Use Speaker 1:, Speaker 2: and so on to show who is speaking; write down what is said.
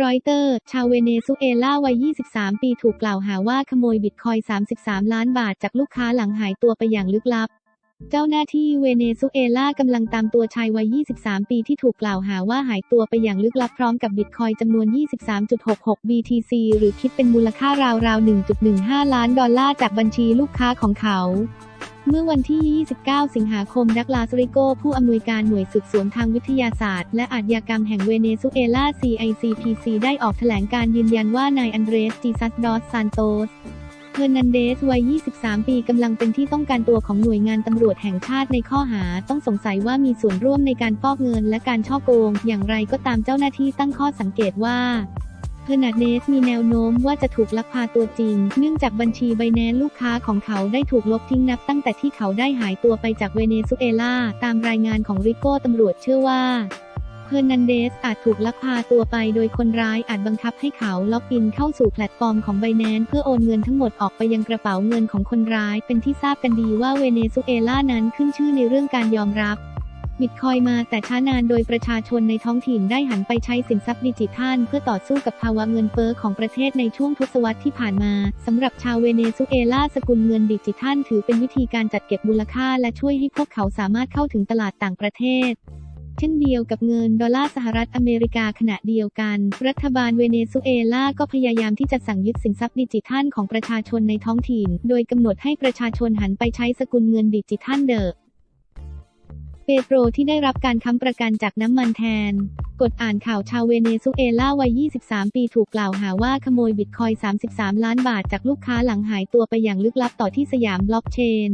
Speaker 1: รอยเตอร์ ชาวเวเนซุเอลาวัย 23 ปีถูกกล่าวหาว่าขโมยบิตคอย 33 ล้านบาทจากลูกค้าหลังหายตัวไปอย่างลึกลับ เจ้าหน้าที่เวเนซุเอลากำลังตามตัวชายวัย 23 ปีที่ถูกกล่าวหาว่าหายตัวไปอย่างลึกลับพร้อมกับบิตคอยจำนวน 23.66 BTC หรือคิดเป็นมูลค่าราวๆ 1.15 ล้านดอลลาร์จากบัญชีลูกค้าของเขา เมื่อวันที่ 29 สิงหาคม ดักลาสริโก ผู้อำนวยการหน่วยสืบสวนทางวิทยาศาสตร์ และอาชญากรรมแห่งเวเนซุเอลา CICPC ได้ออกแถลงการยืนยันว่านายอันเดรสจีซัสดอสซานโตสเฮอร์นันเดสวัย 23 ปีกำลังเป็นที่ต้องการตัวของหน่วยงานตำรวจแห่งชาติในข้อหา ต้องสงสัยว่ามีส่วนร่วมในการฟอกเงินและการช่อโกง อย่างไรก็ตามเจ้าหน้าที่ตั้งข้อสังเกตว่า เฮอร์นันเดสมีแนวโน้มว่าจะถูกลักพาตัวจริง เนื่องจากบัญชีไบแนนลูกค้าของเขาได้ถูกลบทิ้งนับตั้งแต่ที่เขาได้หายตัวไปจากเวเนซุเอลา ตามรายงานของริโก้ตำรวจเชื่อว่าเฮอร์นันเดสอาจถูกลักพาตัวไปโดยคนร้ายอาจบังคับให้เขาล็อกอินเข้าสู่แพลตฟอร์มของไบแนนเพื่อโอนเงินทั้งหมดออกไปยังกระเป๋าเงินของคนร้าย เป็นที่ทราบกันดีว่าเวเนซุเอลานั้นขึ้นชื่อในเรื่องการยอมรับ บิตคอยมาแต่ช้านานโดยประชาชนในท้องถิ่นได้หันไปใช้สินทรัพย์ดิจิทัล เพื่อต่อสู้กับภาวะเงินเฟ้อของประเทศในช่วงทศวรรษที่ผ่านมาสำหรับชาวเวเนซุเอลาสกุลเงินดิจิทัล ถือเป็นวิธีการจัดเก็บมูลค่า และช่วยให้พวกเขาสามารถเข้าถึงตลาดต่างประเทศเช่นเดียวกับเงินดอลลาร์สหรัฐอเมริกาขณะเดียวกัน รัฐบาลเวเนซุเอลาก็พยายามที่จะสั่งยึดสินทรัพย์ดิจิทัลของประชาชนในท้องถิ่น โดยกำหนดให้ประชาชนหันไปใช้สกุลเงินดิจิทัลเดิม เปโตรที่ได้รับการค้ำประกันจากน้ำมันแทน กดอ่านข่าวชาวเวเนซุเอลาวัย 23 ปีถูกกล่าวหาว่าขโมยบิตคอยน์33 ล้านบาทจากลูกค้าหลังหายตัวไปอย่างลึกลับต่อที่สยามบล็อกเชน